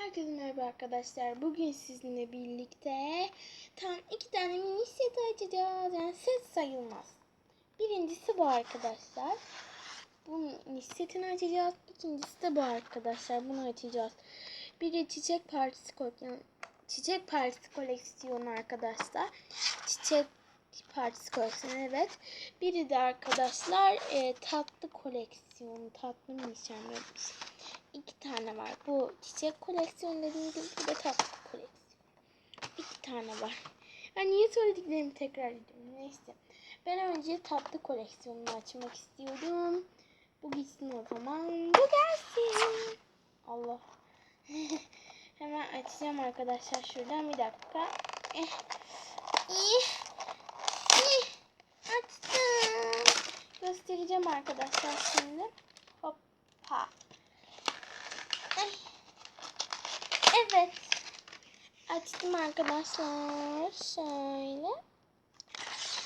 Herkese merhaba arkadaşlar. Bugün sizinle birlikte tam iki tane mini set açacağız. Yani set sayılmaz. Birincisi bu arkadaşlar. Bu mini setini açacağız. İkincisi de bu arkadaşlar. Bunu açacağız. Biri çiçek partisi koleksiyonu. Çiçek partisi koleksiyonu arkadaşlar. Çiçek partisi koleksiyonu evet. Biri de arkadaşlar e, tatlı koleksiyonu. Tatlı mı şey. İki tane var. Bu çiçek koleksiyonu dediğim gibi bir de tatlı koleksiyonu. İki tane var. Ben niye söylediklerimi tekrar ediyorum. Neyse. Ben önce tatlı koleksiyonunu açmak istiyorum. Bu gitsin o zaman. Bu gelsin. Allah. Hemen açacağım arkadaşlar şuradan bir dakika. Eh. Eh. Eh. Açtım. Göstereceğim arkadaşlar şimdi. Hoppa. Ay. Evet. Açtım arkadaşlar. Şöyle.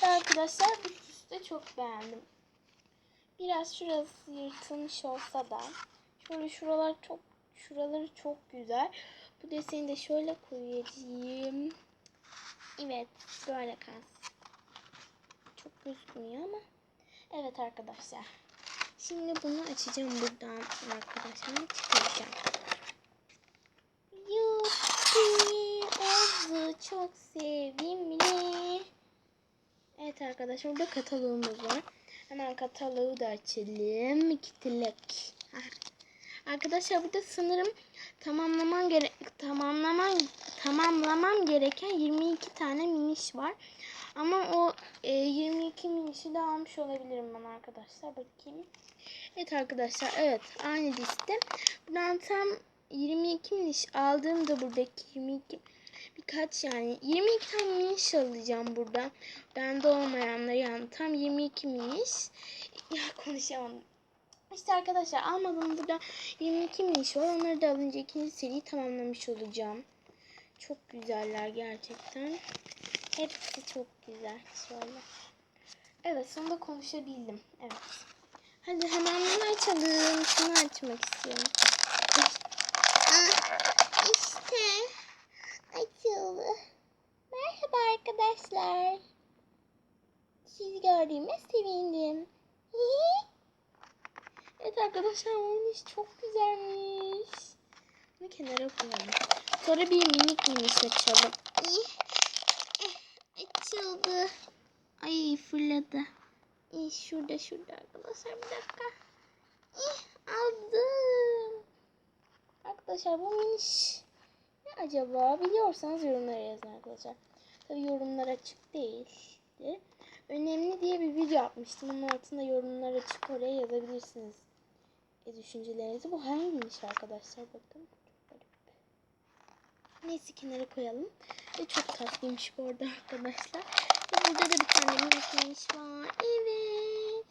Arkadaşlar bu süsü çok beğendim. Biraz şurası yırtılmış olsa da şöyle şuralar çok şuraları çok güzel. Bu deseni de şöyle koyacağım. Evet, böyle kalsın. Çok gözükmüyor ama. Evet arkadaşlar. Şimdi bunu açacağım buradan arkadaşlar. Çıkaracağım. Yuppi oldu. Çok sevimli. Evet arkadaşlar burada kataloğumuz var. Hemen kataloğu da açalım. İki tilek. Arkadaşlar burada sanırım tamamlaman gerek tamamlaman tamamlamam gereken 22 tane miniş var. Ama o e, 22 minişi de almış olabilirim ben arkadaşlar. Bakayım. Evet arkadaşlar evet aynı liste. Buradan tam 22 miniş aldığımda buradaki 22 birkaç yani 22 tane miniş alacağım burada. Bende olmayanları yani tam 22 miniş. Ya konuşamadım. İşte arkadaşlar almadığım burada 22 miniş var. Onları da alınca ikinci seriyi tamamlamış olacağım. Çok güzeller gerçekten. Hepsi çok güzel. Şöyle. Evet sonunda konuşabildim. Evet. Hadi hemen bunu açalım. Şunu açmak istiyorum. Ah, işte açıldı. Merhaba arkadaşlar. Sizi gördüğüme sevindim. evet arkadaşlar onun iş çok güzelmiş. Bunu kenara koyalım. Sonra bir minik minik açalım. Açıldı. Ay fırladı. İyi, şurada şurada arkadaşlar bir dakika. İh, aldım. Arkadaşlar bu miniş acaba biliyorsanız yorumlara yazın arkadaşlar. Tabi yorumlar açık değildi. Önemli diye bir video yapmıştım. Onun altında yorumlar açık oraya yazabilirsiniz. E, düşüncelerinizi. Bu hangi miniş arkadaşlar bakın. Neyse kenara koyalım. Ve çok tatlıymış bu arada arkadaşlar. Ve burada da bir tane minik var. Evet.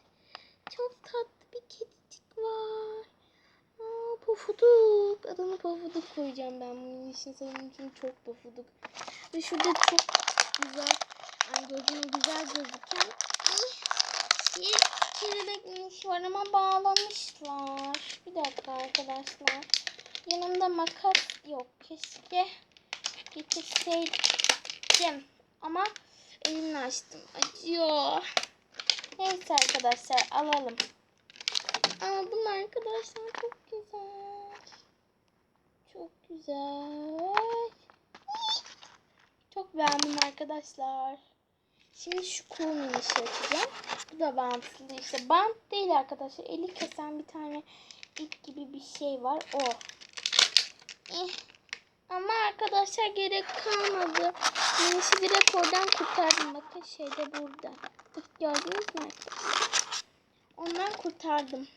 Çok tatlı bir kedicik var. Pofuduk. Adını pofuduk koyacağım ben bunun için. Sanırım çünkü çok pofuduk. Ve şurada çok güzel. Yani gözüme güzel gözüken bir kelebek minik var ama bağlamışlar. Bir dakika arkadaşlar. Yanımda makas yok. Keşke getirseydim. Ama elimle açtım. Acıyor. Neyse arkadaşlar alalım. Aldım arkadaşlar. Çok güzel. Çok güzel. Çok beğendim arkadaşlar. Şimdi şu cool minişi açacağım. Bu da bantlı. İşte bant değil arkadaşlar. Eli kesen bir tane ip gibi bir şey var. O. Eh. Ama arkadaşlar gerek kalmadı. Minişi direkt oradan kurtardım. Bakın şeyde burada. Gördünüz mü arkadaşlar? Ondan kurtardım.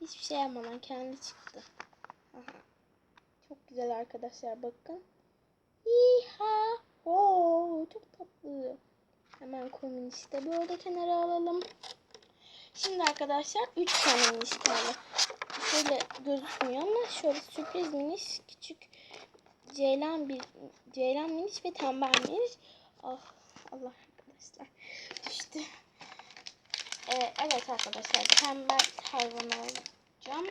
Hiçbir şey yapmadan kendi çıktı. Aha. Çok güzel arkadaşlar bakın. Yiha. Oo, çok tatlı. Hemen koyun işte böyle kenara alalım. Şimdi arkadaşlar 3 tane miniş kaldı. Şöyle gözükmüyor ama şöyle sürpriz miniş küçük ceylan bir ceylan miniş ve tembel miniş. Oh Allah arkadaşlar düştü. Ee, evet arkadaşlar tembel hayvan alacağım.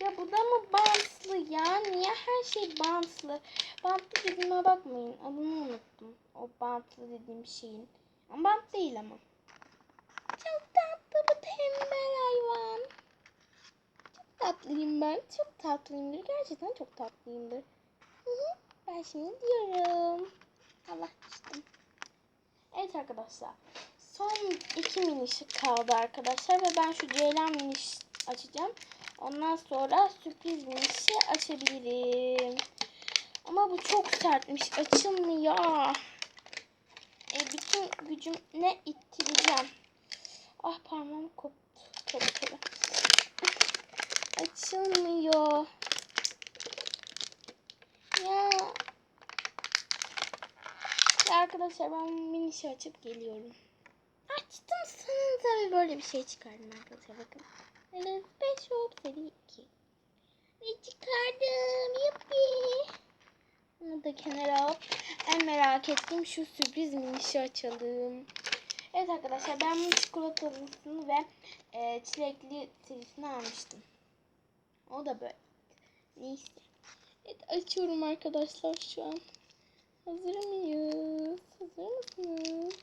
Ya bu da mı bantlı ya? Niye her şey bantlı? Bantlı dediğime bakmayın. Adını unuttum. O bantlı dediğim şeyin. Ama bant değil ama. Çok tatlı bu tembel hayvan. Çok tatlıyım ben. Çok tatlıyımdır. Gerçekten çok tatlıyımdır. Ben şimdi diyorum. Allah düştüm. Evet arkadaşlar. Son iki miniş kaldı arkadaşlar. Ve ben şu Ceylan miniş açacağım. Ondan sonra sürpriz minişi açabilirim. Ama bu çok sertmiş. Açılmıyor. E, bütün gücümle ittireceğim. Ah parmağım koptu. Tabii tabii. Açılmıyor. Ya. Ya arkadaşlar ben minişi açıp geliyorum. Sonunda ve böyle bir şey çıkardım arkadaşlar bakın. 5 oldu seri 2. Ve çıkardım. Yuppi. Bunu da kenara alıp en merak ettiğim şu sürpriz minişi açalım. Evet arkadaşlar ben bu çikolatalısını ve e, çilekli serisini almıştım. O da böyle. Neyse. Evet açıyorum arkadaşlar şu an. Hazır mıyız? Hazır mısınız?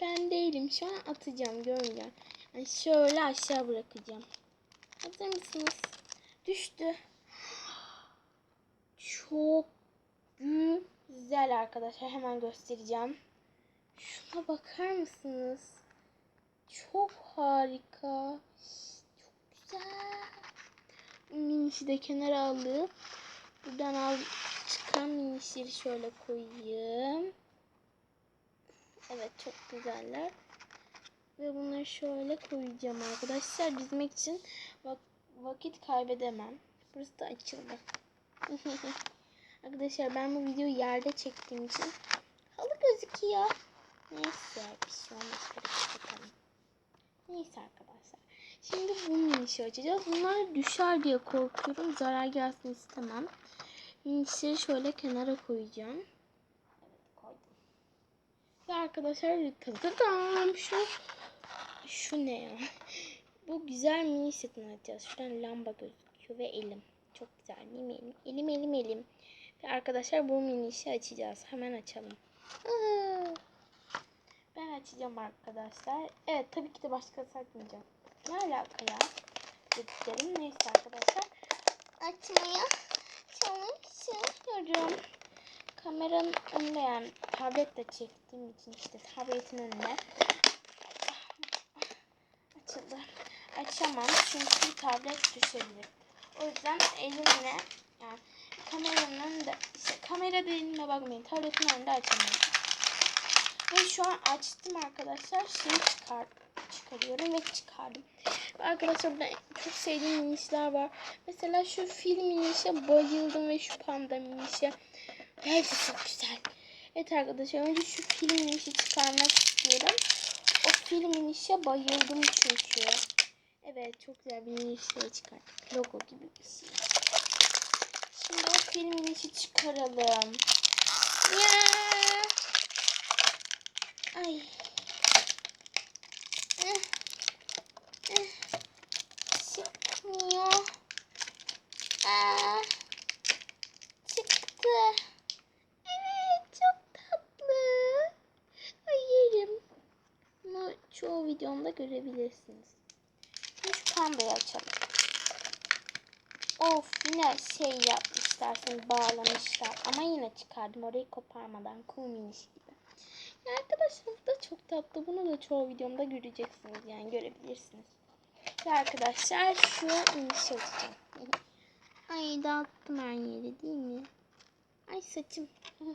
Ben değilim. Şu an atacağım. Göreceğim. Yani şöyle aşağı bırakacağım. Hazır mısınız? Düştü. Çok güzel arkadaşlar. Hemen göstereceğim. Şuna bakar mısınız? Çok harika. Çok güzel. Minişi de kenara aldım. Buradan al çıkan minişleri şöyle koyayım. Evet çok güzeller. Ve bunları şöyle koyacağım arkadaşlar. Dizmek için vak vakit kaybedemem. Burası da açıldı. arkadaşlar ben bu videoyu yerde çektiğim için halı gözüküyor. Neyse bir şey olmaz. Neyse arkadaşlar. Şimdi bu minişi açacağız. Bunlar düşer diye korkuyorum. Zarar gelsin istemem. Minişleri şöyle kenara koyacağım. Ve arkadaşlar tadadam şu şu ne ya? Bu güzel mini setini açacağız. Şuradan lamba gözüküyor ve elim. Çok güzel değil mi elim? Elim elim elim. Ve arkadaşlar bu minişi açacağız. Hemen açalım. Ben açacağım arkadaşlar. Evet tabii ki de başkası açmayacağım. Ne alaka ya? Dediklerim neyse arkadaşlar. Açmaya çalışıyorum. Kameranın önünde yani tabletle çektiğim için işte tabletin önüne açıldı. Açamam çünkü tablet düşebilir. O yüzden elimle yani kameranın önünde işte kamera dediğime bakmayın tabletin önünde açamıyorum. Ve şu an açtım arkadaşlar. Şimdi çıkar, çıkarıyorum ve çıkardım. Arkadaşlar burada çok sevdiğim minişler var. Mesela şu fil minişe bayıldım ve şu panda minişe. Hepsi çok güzel. Evet arkadaşlar önce şu fil minişi çıkarmak istiyorum. O fil minişe bayıldım çünkü. Evet çok güzel bir minişleri çıkarttık. Logo gibi bir şey. Şimdi o fil minişi çıkaralım. Ya. Ay. Eh. Eh. Çıkmıyor. Aa. Çıktı. Evet çok tatlı. Ay yerim. Bunu çoğu videomda görebilirsiniz. Şimdi şu pandayı açalım. Of yine şey yapmışlar, seni bağlamışlar. Ama yine çıkardım orayı koparmadan. Kuminiş gibi. Ya arkadaşlar bu da çok tatlı. Bunu da çoğu videomda göreceksiniz yani görebilirsiniz. Ve arkadaşlar şu inişi açacağım. Ay dağıttım her yeri değil mi? Ay saçım.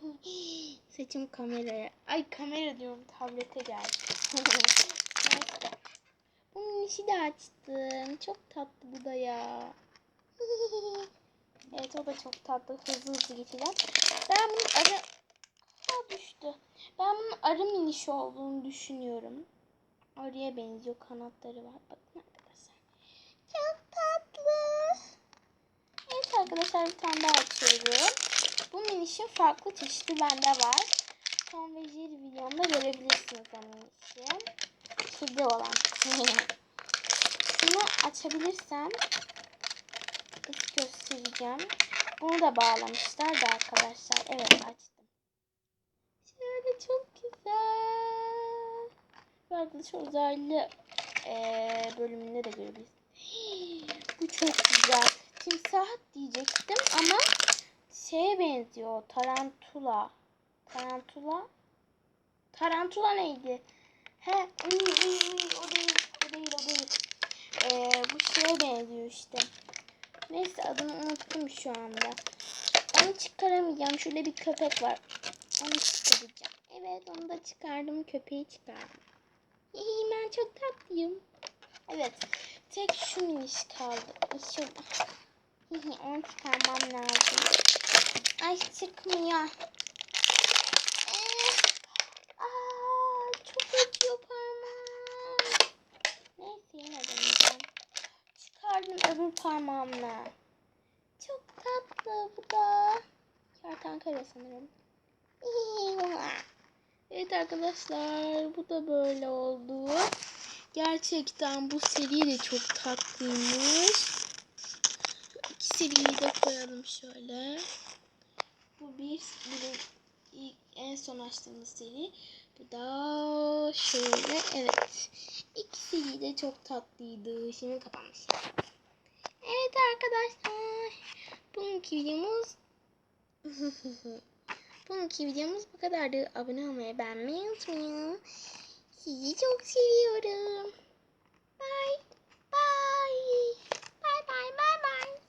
saçım kameraya. Ay kamera diyorum tablete geldi. Minişi de açtım. Çok tatlı bu da ya. evet o da çok tatlı. Hızlı hızlı geçeceğim. Ben bunu ara... Ha düştü. Ben bunun arı minişi olduğunu düşünüyorum. Arıya benziyor. Kanatları var. Bakın arkadaşlar. Çok tatlı. Evet arkadaşlar bir tane daha açıyorum. Bu minişin farklı çeşidi bende var. Tom ve Jerry videomda görebilirsiniz o minişi. Kedi olan. Açabilirsem göstereceğim. Bunu da bağlamışlar da arkadaşlar. Evet açtım. Şöyle çok güzel. Bu arkadaşlar uzaylı eee, bölümünde de görebiliriz. Bu çok güzel. Timsah diyecektim ama şeye benziyor. Tarantula. Tarantula. Tarantula neydi? He, o değil, o değil, o değil. Ee, bu şeye benziyor işte. Neyse adını unuttum şu anda. Onu çıkaramayacağım. Şurada bir köpek var. Onu çıkaracağım. Evet onu da çıkardım. Köpeği çıkardım. Hihi ben çok tatlıyım. Evet. Tek şu miniş kaldı. Şu... Onu çıkarmam lazım. Ay çıkmıyor. Eh, Aa, çok acıyor parmağım. Neyse yine deneyeceğim. Çıkardım öbür parmağımla. Çok tatlı bu da. Kertenkele sanırım. Evet arkadaşlar bu da böyle oldu. Gerçekten bu seri de çok tatlıymış. İki seriyi de koyalım şöyle. Bu bir, bir ilk en son açtığımız seri. Bu da şöyle evet. İki seri de çok tatlıydı. Şimdi kapanmış. Evet arkadaşlar. Bugünkü videomuz Bugünkü videomuz bu kadardı. Abone olmayı, beğenmeyi unutmayın. Sizi çok seviyorum. Bye. Bye. Bye bye bye bye.